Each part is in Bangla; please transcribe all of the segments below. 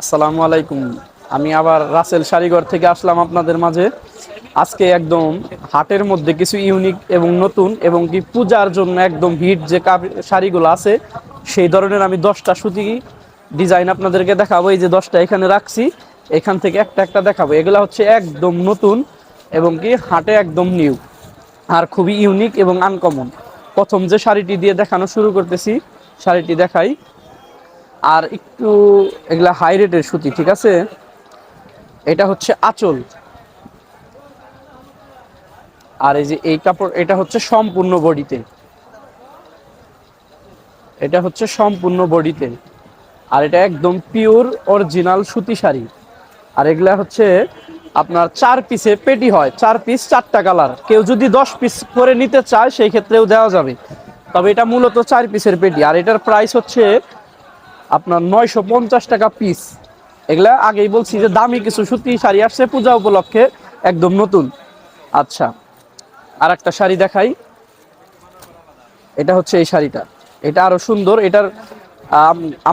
আসসালামু আলাইকুম। আমি আবার রাসেল শাড়িঘর থেকে আসলাম আপনাদের মাঝে। আজকে একদম হাটের মধ্যে কিছু ইউনিক এবং নতুন এবং কি পূজার জন্য একদম হিট যে শাড়িগুলো আছে, সেই ধরনের আমি দশটা সুতি ডিজাইন আপনাদেরকে দেখাবো। এই যে দশটা এখানে রাখছি। এখান থেকে একটা একটা দেখাবো। এগুলো হচ্ছে একদম নতুন এবং কি হাটে একদম নিউ আর খুবই ইউনিক এবং আনকমন। প্রথম যে শাড়িটি দিয়ে দেখানো শুরু করতেছি, শাড়িটি দেখাই। আর একটু এগুলা হাই রেটের সুতি, ঠিক আছে? এটা হচ্ছে আঁচল। আর এই যে এই কাপড়, এটা হচ্ছে সম্পূর্ণ বডিতে। এটা হচ্ছে সম্পূর্ণ বডিতে। আর এটা একদম পিওর অরিজিনাল সুতি শাড়ি। আর এগুলা হচ্ছে আপনার চার পিসে পেটি হয়। চার পিস চারটা কালার কেউ যদি দশ পিস করে নিতে চায়, সেই ক্ষেত্রেও দেওয়া যাবে। তবে এটা মূলত চার পিসের পেটি। আর এটার প্রাইস হচ্ছে আপনার নয়শো পঞ্চাশ টাকা পিস এগুলা আগেই বলছি যে দামি কিছু সুতি শাড়ি আসছে পূজা উপলক্ষে, একদম নতুন। আচ্ছা আর একটা শাড়ি দেখাই। এটা হচ্ছে এই শাড়িটা। এটা আরও সুন্দর। এটার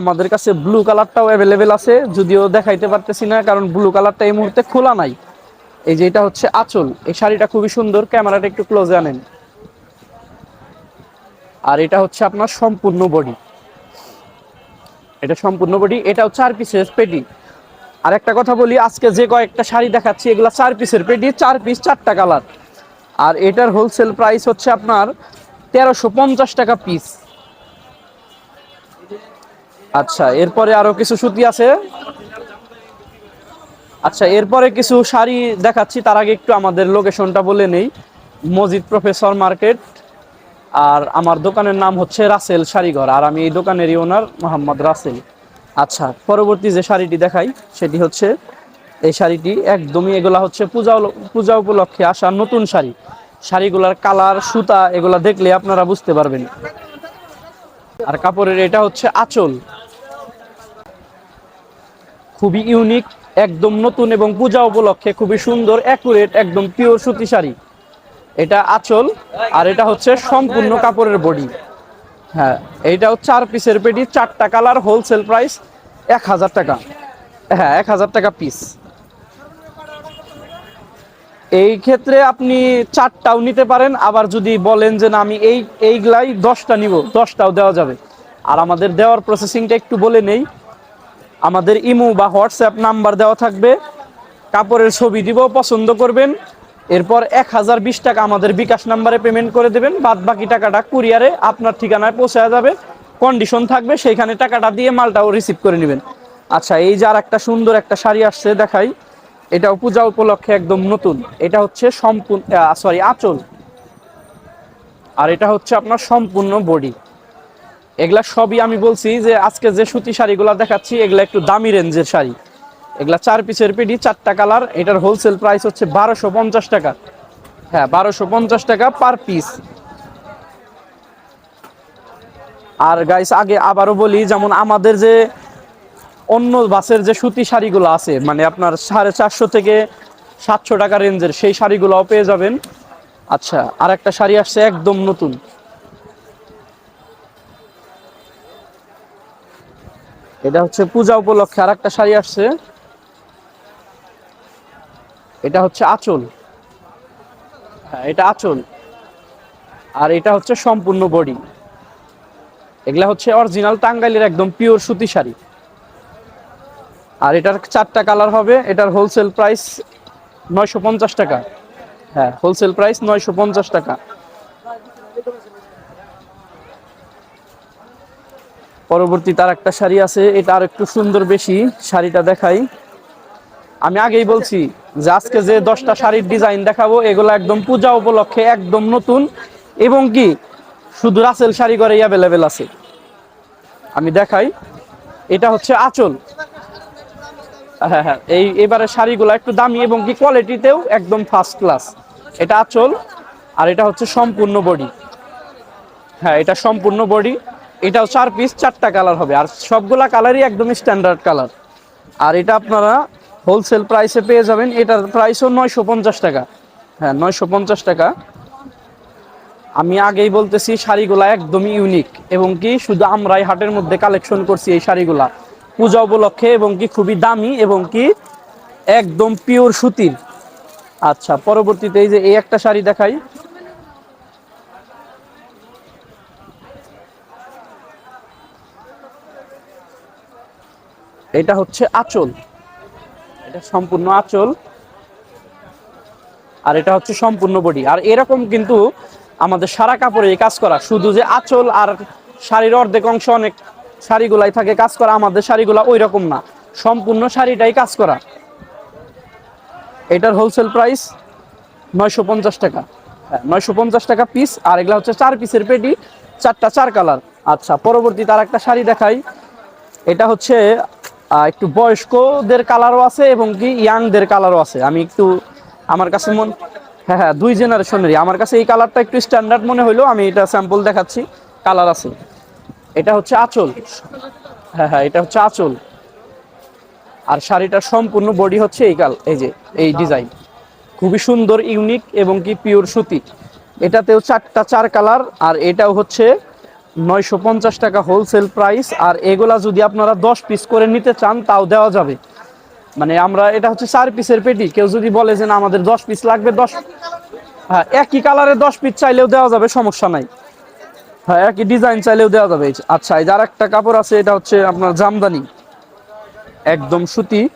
আমাদের কাছে ব্লু কালারটাও অ্যাভেলেবেল আছে। যদিও দেখাইতে পারতেছি না, কারণ ব্লু কালারটা এই মুহূর্তে খোলা নাই। এই যে এটা হচ্ছে আঁচল। এই শাড়িটা খুবই সুন্দর। ক্যামেরাটা একটু ক্লোজে আনেন। আর এটা হচ্ছে আপনার সম্পূর্ণ বডি এটা সম্পূর্ণ বডি, এটাও চার পিসের পেটি আর একটা কথা বলি, আজকে যে কয়েকটা শাড়ি দেখাচ্ছি, এগুলা চার পিসের পেটি চার পিস চারটা কালার আর এটার হোলসেল প্রাইস হচ্ছে আপনার তেরোশো পঞ্চাশ টাকা পিস আচ্ছা এরপরে আরও কিছু সুতি আছে। আচ্ছা এরপরে কিছু শাড়ি দেখাচ্ছি, তার আগে একটু আমাদের লোকেশনটা বলে নেই। মসজিদ প্রফেসর মার্কেট। আর আমার দোকানের নাম হচ্ছে রাসেল শাড়িঘর আর আমি এই দোকানেরই ওনার মোহাম্মদ রাসেল। আচ্ছা পরবর্তী যে শাড়িটি দেখাই, সেটি হচ্ছে এই শাড়িটি একদমই, এগুলা হচ্ছে পূজা পূজা উপলক্ষে আসা নতুন শাড়ি। শাড়িগুলার কালার, সুতা, এগুলা দেখলে আপনারা বুঝতে পারবেন। আর কাপড়ের এটা হচ্ছে আঁচল। খুবই ইউনিক, একদম নতুন এবং পূজা উপলক্ষে খুবই সুন্দর, অ্যাকুরেট, একদম পিওর সুতি শাড়ি। এটা আঁচল, আর এটা হচ্ছে সম্পূর্ণ কাপড়ের বডি। হ্যাঁ এইটাও চার পিসের পেটি, চারটা কালার হোলসেল প্রাইস এক হাজার টাকা। হ্যাঁ এক হাজার টাকা পিস এই ক্ষেত্রে আপনি চারটাও নিতে পারেন, আবার যদি বলেন যে না, আমি এই, এইগুলাই দশটা নিব, দশটাও দেওয়া যাবে। আর আমাদের দেওয়ার প্রসেসিংটা একটু বলে নেই। আমাদের ইমো বা হোয়াটসঅ্যাপ নাম্বার দেওয়া থাকবে। কাপড়ের ছবি দিব, পছন্দ করবেন। এরপর এক হাজার বিশ টাকা আমাদের বিকাশ নাম্বারে পেমেন্ট করে দেবেন। বাদ বাকি টাকাটা কুরিয়ারে আপনার ঠিকানায় পৌঁছে যাবে। কন্ডিশন থাকবে, সেইখানে টাকাটা দিয়ে মালটাও রিসিভ করে নেবেন। আচ্ছা এই যে আর একটা সুন্দর একটা শাড়ি আসছে দেখাই। এটাও পূজা উপলক্ষে একদম নতুন। এটা হচ্ছে সম্পূর্ণ সরি আঁচল। আর এটা হচ্ছে আপনার সম্পূর্ণ বডি এগুলা সবই আমি বলছি যে আজকে যে সুতি শাড়িগুলো দেখাচ্ছি, এগুলা একটু দামি রেঞ্জের শাড়ি। এগুলা চার পিসের পেটি চারটা কালার। এটার হোলসেল প্রাইস হচ্ছে বারোশো পঞ্চাশ টাকা। হ্যাঁ বারোশো পঞ্চাশ টাকা পার পিস আর গাইস আগে আবারও বলি, যেমন আমাদের যে অন্য বাসের যে সুতি শাড়িগুলো আছে মানে আপনার সাড়ে চারশো থেকে সাতশো টাকা রেঞ্জের, সেই শাড়িগুলোও পেয়ে যাবেন। আচ্ছা আর একটা শাড়ি আসছে একদম নতুন। এটা হচ্ছে পূজা উপলক্ষে আর একটা শাড়ি আসছে। এটা হচ্ছে আঁচল। হ্যাঁ এটা আঁচল। আর এটা হচ্ছে সম্পূর্ণ বডি। এগুলা হচ্ছে অরিজিনাল টাঙ্গাইলের একদম পিওর সুতি শাড়ি। আর এটার চারটা কালার হবে, এটার হোলসেল প্রাইস নয়শো পঞ্চাশ টাকা। হ্যাঁ হোলসেল প্রাইস নয়শো পঞ্চাশ টাকা। পরবর্তী তার একটা শাড়ি আছে, এটা আর একটু সুন্দর বেশি, শাড়িটা দেখাই। আমি আগেই বলছি যে আজকে যে দশটা শাড়ির ডিজাইন দেখাবো, এগুলো একদম পূজা উপলক্ষে একদম নতুন। এবং কি, শুধু রাসেল শাড়ি করে অ্যাভেলেবেল আছে। আমি দেখাই। এটা হচ্ছে আঁচল। হ্যাঁ হ্যাঁ এই এবারে শাড়িগুলো একটু দামি এবং কি কোয়ালিটিতেও একদম ফার্স্ট ক্লাস এটা আঁচল, আর এটা হচ্ছে সম্পূর্ণ বডি হ্যাঁ এটা সম্পূর্ণ বডি এটাও চার পিস চারটা কালার হবে। আর সবগুলা কালারই একদম স্ট্যান্ডার্ড কালার আর এটা আপনারা হোলসেল প্রাইসে পেয়ে যাবেন। এটার প্রাইসও নয়শো পঞ্চাশ টাকা। হ্যাঁ নয়শো পঞ্চাশ টাকা। আমি আগেই বলতেছি, শাড়িগুলা একদমই ইউনিক এবং কি শুধু আমরাই হাটের মধ্যে কালেকশন করছি এই শাড়িগুলা। পূজা উপলক্ষে এবং কি খুবই দামি এবং কি একদম পিওর সুতির। আচ্ছা পরবর্তীতে এই যে এই একটা শাড়ি দেখাই। এটা হচ্ছে আঁচল। এটা সম্পূর্ণ আঁচল। আর এটা হচ্ছে সম্পূর্ণ বডি। আর এরকম কিন্তু আমাদের সারা কাপড়ে কাজ করা। শুধু যে আঁচল আর শাড়ির অর্ধেক অংশ অনেক শাড়িগুলাই থাকে, কাজ করা আমাদের শাড়িগুলা ওই রকম না। সম্পূর্ণ শাড়িটাই কাজ করা। এটার হোলসেল প্রাইস নয়শো পঞ্চাশ টাকা। হ্যাঁ নয়শো পঞ্চাশ টাকা পিস আর এগুলা হচ্ছে চার পিসের পেটি, চারটা চার কালার আচ্ছা পরবর্তী তার একটা শাড়ি দেখাই। এটা হচ্ছে একটু বয়স্কদের কালারও আছে এবং কি ইয়াংদের কালারও আছে। আমি একটু আমার কাছে মন হ্যাঁ হ্যাঁ দুই জেনারেশনেরই আমার কাছে এই কালারটা একটু স্ট্যান্ডার্ড মনে হলো আমি এটা স্যাম্পল দেখাচ্ছি। কালার আছে। এটা হচ্ছে আঁচল। হ্যাঁ হ্যাঁ এটা হচ্ছে আঁচল। আর শাড়িটার সম্পূর্ণ বডি হচ্ছে এই কাল এই যে, এই ডিজাইন খুবই সুন্দর ইউনিক এবং কি পিওর সুতি। এটাতেও চারটা চার কালার আর এটাও হচ্ছে নয়শো পঞ্চাশ টাকা হোলসেল প্রাইস আর এগুলা যদি আপনারা দশ পিস করে নিতে চান, তাও দেওয়া যাবে। মানে আমরা, এটা হচ্ছে চার পিসের পেটি। কেউ যদি বলে যে না, আমাদের দশ পিস লাগবে, দশ হ্যাঁ একই কালারে দশ পিস চাইলেও দেওয়া যাবে, সমস্যা নাই। হ্যাঁ একই ডিজাইন চাইলেও দেওয়া যাবে। আচ্ছা এই যার একটা কাপড় আছে, এটা হচ্ছে আপনার জামদানি। একদম সুতি।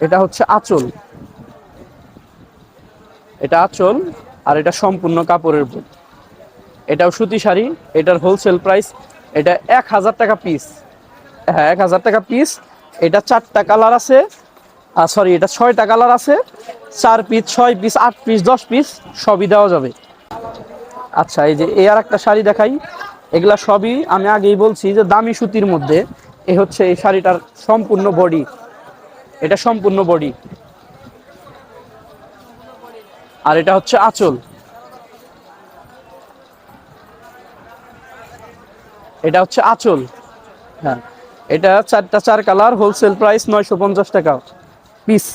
এটা হচ্ছে আঁচল। এটা আঁচল, আর এটা সম্পূর্ণ কাপড়ের উপর। এটাও সুতি শাড়ি, এটার হোলসেল প্রাইস এটা এক হাজার টাকা পিস হ্যাঁ এক হাজার টাকা পিস এটা চারটা কালার আছে আর সরি এটা ছয়টা কালার আছে, চার পিস ছয় পিস আট পিস দশ পিস সবই দেওয়া যাবে। আচ্ছা এই যে এই আর একটা শাড়ি দেখাই, এগুলা সবই আমি আগেই বলছি যে দামি সুতির মধ্যে, এ হচ্ছে এই শাড়িটার সম্পূর্ণ বডি এটা সম্পূর্ণ বডি আর এটা হচ্ছে আঁচল। এটা হচ্ছে আঁচল। হ্যাঁ এটা চারটা, চার কালার হোলসেল প্রাইস নয়শো পঞ্চাশ টাকা। পিস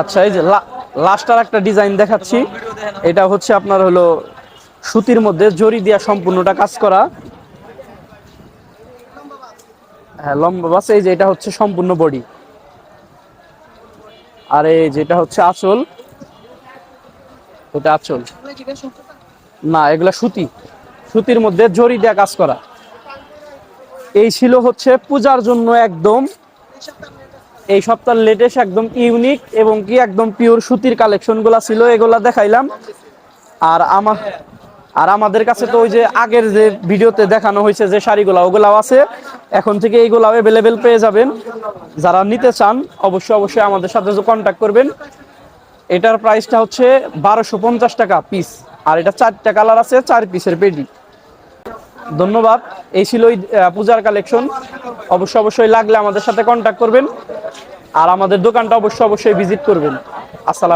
আচ্ছা এই যে লাস্টার একটা ডিজাইন দেখাচ্ছি। এটা হচ্ছে আপনার হলো সুতির মধ্যে জরি দিয়া সম্পূর্ণটা কাজ করা। হ্যাঁ লম্বা বাস, এই যে এটা হচ্ছে সম্পূর্ণ বডি। আর এই যেটা হচ্ছে আঁচল। এটা আঁচল। না, এগুলা সুতি। সুতির মধ্যে জরি দেয়া কাজ করা। এই ছিল হচ্ছে পূজার জন্য একদম এই সপ্তাহের লেটেস্ট একদম ইউনিক এবং কি একদম পিওর সুতির কালেকশনগুলা ছিল, এগুলা দেখাইলাম। আর আমার আর আমাদের কাছে তো ওই যে আগের যে ভিডিওতে দেখানো হয়েছে যে শাড়িগুলা, ওগুলাও আছে। এখন থেকে এইগুলাও অ্যাভেলেবেল পেয়ে যাবেন। যারা নিতে চান, অবশ্যই অবশ্যই আমাদের সাথে কন্ট্যাক্ট করবেন। এটার প্রাইসটা হচ্ছে বারোশো টাকা পিস আর এটা চারটা কালার আছে, চার পিসের পেডি ধন্যবাদ। এই ছিল পূজার কালেকশন অবশ্যই অবশ্যই লাগলে আমাদের সাথে কন্ট্যাক্ট করবেন। আর আমাদের দোকানটা অবশ্যই অবশ্যই ভিজিট করবেন। আসসালাম।